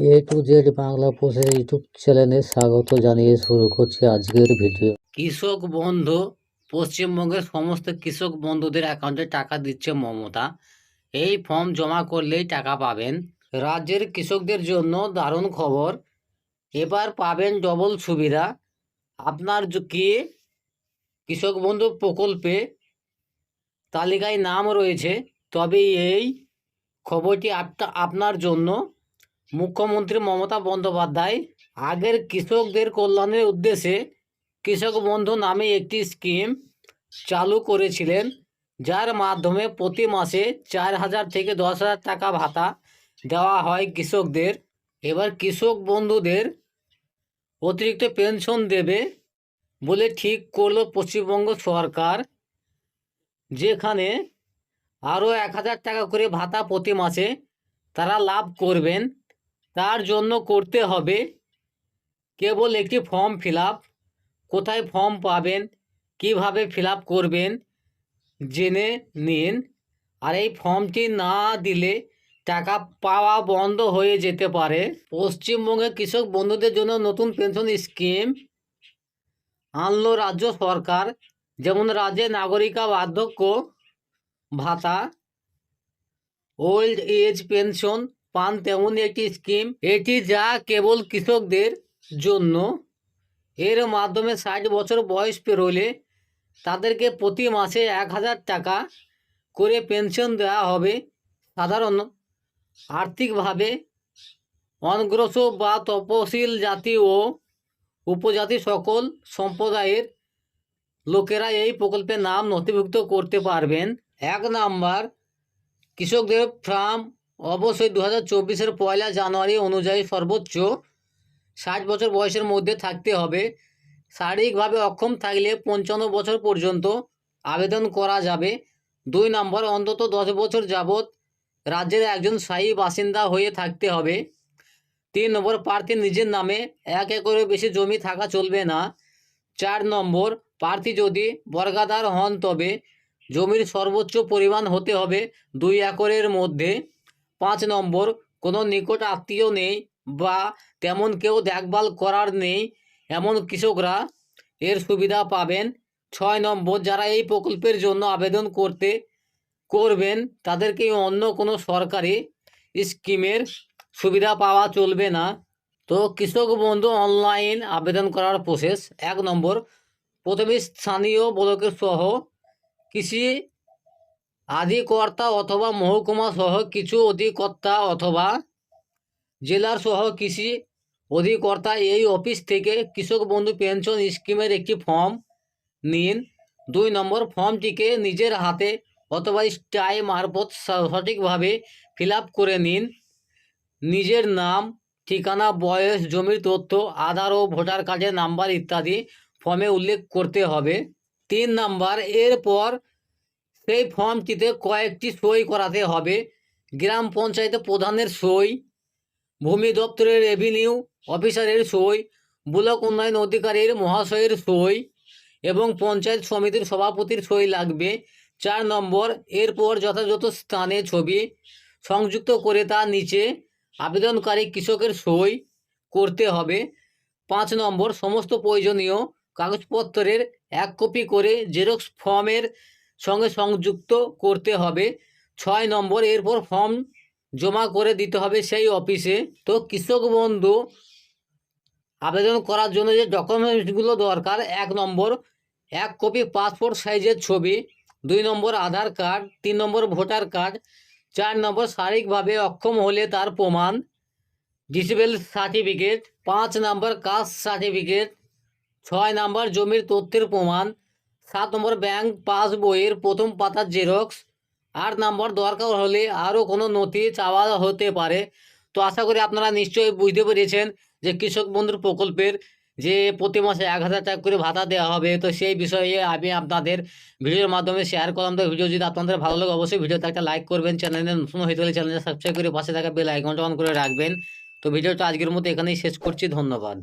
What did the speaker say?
A to Z Bangla পোস্টের YouTube চ্যানেলে স্বাগত জানিয়ে শুরু করছি আজকের ভিডিও। কৃষক বন্ধু, পশ্চিমবঙ্গের সমস্ত কৃষক বন্ধুদের অ্যাকাউন্টে টাকা দিচ্ছে মমতা। এই ফর্ম জমা করলেই টাকা পাবেন। রাজ্যের কৃষকদের জন্য দারুণ খবর। এবার পাবেন ডবল সুবিধা। আপনার কি কৃষক বন্ধু প্রকল্পে তালিকায় নাম রয়েছে তবে এই খবরটি আপনা- আপনার জন্য মুখ্যমন্ত্রী মমতা বন্দ্যোপাধ্যায় আগের কৃষকদের কল্যাণের উদ্দেশ্যে কৃষক বন্ধু নামে একটি স্কিম চালু করেছিলেন, যার মাধ্যমে প্রতি মাসে চার হাজার থেকে দশ হাজার টাকা ভাতা দেওয়া হয় কৃষকদের। এবার কৃষক বন্ধুদের অতিরিক্ত পেনশন দেবে বলে ঠিক করল পশ্চিমবঙ্গ সরকার, যেখানে আরও এক হাজার টাকা করে ভাতা প্রতি মাসে তারা লাভ করবেন। তার জন্য করতে হবে। কেবল একটি ফর্ম ফিল কোথায় ফর্ম পাবেন? কীভাবে ফিল করবেন? জেনে নিন। আর এই ফর্মটি না দিলে টাকা পাওয়া বন্ধ হয়ে যেতে পারে। পশ্চিমবঙ্গের কৃষক বন্ধুদের জন্য নতুন পেনশন স্কিম আনলো রাজ্য সরকার। যেমন রাজ্যে নাগরিকা বার্ধক্য ভাতা, ওল্ড এজ পেনশন পান তেমন একটি স্কিম এটি যা কেবল কৃষকদের জন্য। এর মাধ্যমে ষাট বছর বয়স পেরোলে তাদেরকে প্রতি মাসে এক হাজার টাকা করে পেনশন দেওয়া হবে। সাধারণ আর্থিকভাবে অনগ্রসর বা তপশিল জাতি ও উপজাতি সকল সম্প্রদায়ের লোকেরা এই প্রকল্পে নাম নথিভুক্ত করতে পারবেন। এক নাম্বার, কৃষকদের ফার্ম অবশ্যই দু হাজার চব্বিশের পয়লা জানুয়ারি অনুযায়ী সর্বোচ্চ ষাট বছর বয়সের মধ্যে থাকতে হবে। শারীরিকভাবে অক্ষম থাকলে পঞ্চান্ন বছর পর্যন্ত আবেদন করা যাবে। দুই নম্বর, অন্তত দশ বছর যাবৎ রাজ্যের একজন স্থায়ী বাসিন্দা হয়ে থাকতে হবে। তিন নম্বর, প্রার্থী নিজের নামে এক একরের বেশি জমি থাকা চলবে না। চার নম্বর, প্রার্থী যদি বর্গাদার হন তবে জমির সর্বোচ্চ পরিমাণ হতে হবে দুই একরের মধ্যে। পাঁচ নম্বর, কোনো নিকট আত্মীয় নেই বা তেমন কেউ দেখভাল করার নেই এমন কৃষকরা এর সুবিধা পাবেন। ছয় নম্বর, যারা এই প্রকল্পের জন্য আবেদন করতে করবেন, তাদেরকে অন্য কোনো সরকারি স্কিমের সুবিধা পাওয়া চলবে না। তো কৃষক বন্ধু অনলাইন আবেদন করার প্রসেস এক নম্বর। প্রথমে স্থানীয় ব্লকের সহ কৃষি আধিকর্তা অথবা মহকুমা সহ কিছু অধিকর্তা অথবা জেলার সহ কৃষি অধিকর্তা এই অফিস থেকে কৃষক বন্ধু পেনশন স্কিমের একটি ফর্ম নিন। দুই নম্বর, ফর্মটিকে নিজের হাতে অথবা স্টাই মারফত সঠিকভাবে ফিল করে নিন। নিজের নাম, ঠিকানা, বয়স, জমির তথ্য, আধার ও ভোটার কার্ডের নাম্বার ইত্যাদি ফর্মে উল্লেখ করতে হবে। তিন নাম্বার, এরপর সেই ফর্মটিতে কয়েকটি সই করাতে হবে। গ্রাম পঞ্চায়েতে প্রধানের সই, ভূমি দপ্তরের রেভিনিউ অফিসারের সই, ব্লক উন্নয়ন অধিকারীর মহাশয়ের সই এবং পঞ্চায়েত সমিতির সভাপতির সই লাগবে। চার নম্বর, এরপর যথাযথ স্থানে ছবি সংযুক্ত করে তার নিচে আবেদনকারী কৃষকের সই করতে হবে। পাঁচ নম্বর, সমস্ত প্রয়োজনীয় কাগজপত্রের এক কপি করে জেরক্স ফর্মের সঙ্গে সংযুক্ত করতে হবে। ছয় নম্বর, এরপর ফর্ম জমা করে দিতে হবে সেই অফিসে। তো কৃষক বন্ধু, আবেদন করার জন্য যে ডকুমেন্টসগুলো দরকার, এক নম্বর, এক কপি পাসপোর্ট সাইজের ছবি, দুই নম্বর আধার কার্ড, তিন নম্বর ভোটার কার্ড, চার নম্বর শারীরিকভাবে অক্ষম হলে তার প্রমাণ, ডিসেবল সার্টিফিকেট, পাঁচ নম্বর কাস্ট সার্টিফিকেট, ছয় নম্বর জমির তথ্যের প্রমাণ সাত নম্বর ব্যাংক পাসবইয়ের প্রথম পাতার জেরক্স। আট নম্বর দরকার হলে আরও কোনো নথি চাওয়া হতে পারে। তো আশা করি আপনারা নিশ্চয়ই বুঝতে পেরেছেন যে কৃষক বন্ধুর প্রকল্পের যে প্রতি মাসে এক হাজার টাকা করে ভাতা দেওয়া হবে, তো সেই বিষয়ে আমি আপনাদের ভিডিওর মাধ্যমে শেয়ার করলাম। তো ভিডিও যদি আপনাদের ভালো লাগে, অবশ্যই ভিডিওতে একটা লাইক করবেন। চ্যানেলে নতুন হয়ে গেলে চ্যানেলটা সাবস্ক্রাইব করে পাশে থাকা বেল আইকনটা অন করে রাখবেন। তো ভিডিওটা আজকের মতো এখানেই শেষ করছি। ধন্যবাদ।